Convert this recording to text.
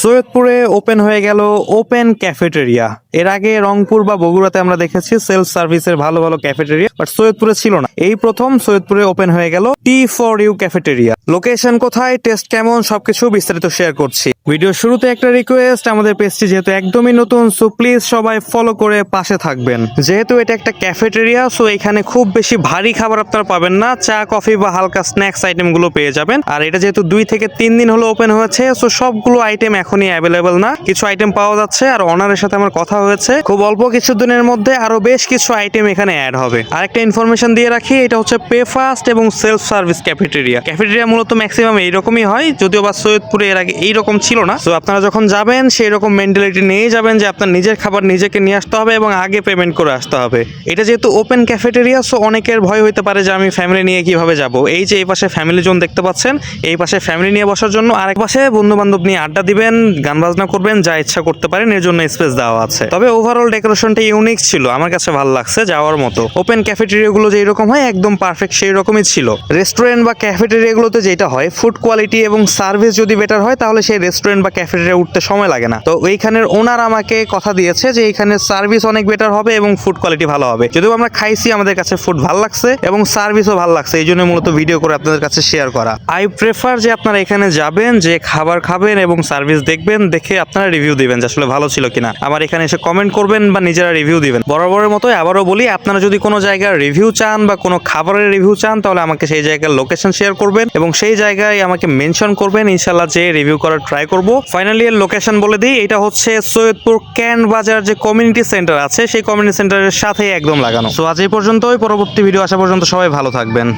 সৈয়দপুরে open হয়ে গেল open cafeteria. এর আগে রংপুর বা বগুড়াতে আমরা দেখেছি সেলফ সার্ভিসের ভালো ভালো ক্যাফেটেরিয়া, বাট সৈয়দপুরে ছিল না। এই প্রথম সৈয়দপুরে ওপেন হয়ে গেল tea for you cafeteria. Location কোথায়, টেস্ট কেমন, সবকিছু বিস্তারিত শেয়ার করছি। ভিডিও শুরুতে একটা রিকোয়েস্ট আমাদের পেজটি যেহেতু একদমই নতুন সো প্লিজ সবাই ফলো করে পাশে থাকবেন। যেহেতু এটা একটা ক্যাফেটেরিয়া সো এখানে খুব বেশি ভারী খাবার আপনারা পাবেন না, চা কফি বা হালকা স্ন্যাক্স আইটেমগুলো পেয়ে যাবেন। আর এটা যেহেতু দুই থেকে তিন দিন হলো ওপেন হয়েছে সো সবগুলো আইটেম এখনই অ্যাভেলেবেল না। কিছু আইটেম পাওয়া যাচ্ছে, আর অনারের সাথে আমার কথা হয়েছে। খুব অল্প কিছু দিনের মধ্যে আরও বেশ কিছু আইটেম এখানে অ্যাড হবে। আরেকটা ইনফরমেশন দিয়ে রাখি, এটা হচ্ছে পে ফাস্ট এবং সেলফ সার্ভিস ক্যাফেটেরিয়া ক্যাফেটেরিয়া মূলত ম্যাক্সিমাম এইরকমই হয়, যদিও বা সৈয়দপুরে এর আগে এইরকম ছিল না। তো আপনারা যখন যাবেন সেই রকম মেন্টালিটি নিয়ে যাবেন যে আপনার নিজের খাবার নিজেকে নিয়ে আসতে হবে এবং আগে পেমেন্ট করে আসতে হবে। এটা যেহেতু ওপেন ক্যাফেটেরিয়া সো অনেকের ভয় হইতে পারে যে আমি ফ্যামিলি নিয়ে কীভাবে যাব। এই যে এই পাশে ফ্যামিলি জোন দেখতে পাচ্ছেন, এই পাশে ফ্যামিলি নিয়ে বসার জন্য আরেক পাশে বন্ধু বান্ধব নিয়ে আড্ডা দিবেন, গান বাজনা করবেন, যা ইচ্ছা করতে পারেন, এর জন্য স্পেস দেওয়া আছে। তবে ওভারঅল ডেকোরেশনটা ইউনিক ছিল, আমার কাছে ভালো লাগছে যাওয়ার মতো। ওপেন ক্যাফেটেরিয়া গুলো যেই রকম হয়, একদম পারফেক্ট সেই রকমই ছিল। রেস্টুরেন্ট বা ক্যাফেটেরিয়া গুলোতে যেটা হয় ফুড কোয়ালিটি এবং সার্ভিস যদি বেটার হয়, তাহলে সেই রেস্টুরেন্ট বা ক্যাফেটেরিয়া উঠতে সময় লাগে না। তো এইখানের ওনার আমাকে কথা দিয়েছে যে এইখানে সার্ভিস অনেক বেটার হবে এবং ফুড কোয়ালিটি ভালো হবে। যদিও আমরা খাইছি, আমাদের কাছে ফুড ভালো লাগছে এবং সার্ভিসও ভালো লাগছে এই জন্য মূলত ভিডিও করে আপনাদের কাছে শেয়ার করা। আই প্রেফার যে আপনারা এখানে যাবেন, যে খাবার খাবেন এবং সার্ভিস দেখবেন, দেখে আপনারা রিভিউ দিবেন যে আসলে ভালো ছিল কিনা। আবার এখানে এসে কমেন্ট করবেন বা নিজেরা রিভিউ দিবেন। বরাবরের মতো আবারও বলি, আপনারা যদি কোনো জায়গার রিভিউ চান বা কোনো খাবারের রিভিউ চান, তাহলে আমাকে সেই জায়গার লোকেশন শেয়ার করবেন এবং সেই জায়গায় আমাকে মেনশন করবেন। ইনশাল্লাহ যে রিভিউ করার ট্রাই করব। ফাইনালি এর লোকেশন বলে দিই, এটা হচ্ছে সৈয়দপুর ক্যান বাজার যে কমিউনিটি সেন্টার আছে, সেই কমিউনিটি সেন্টারের সাথে একদম লাগানো। তো আজ এই পর্যন্তই, পরবর্তী ভিডিও আসা পর্যন্ত সবাই ভালো থাকবেন।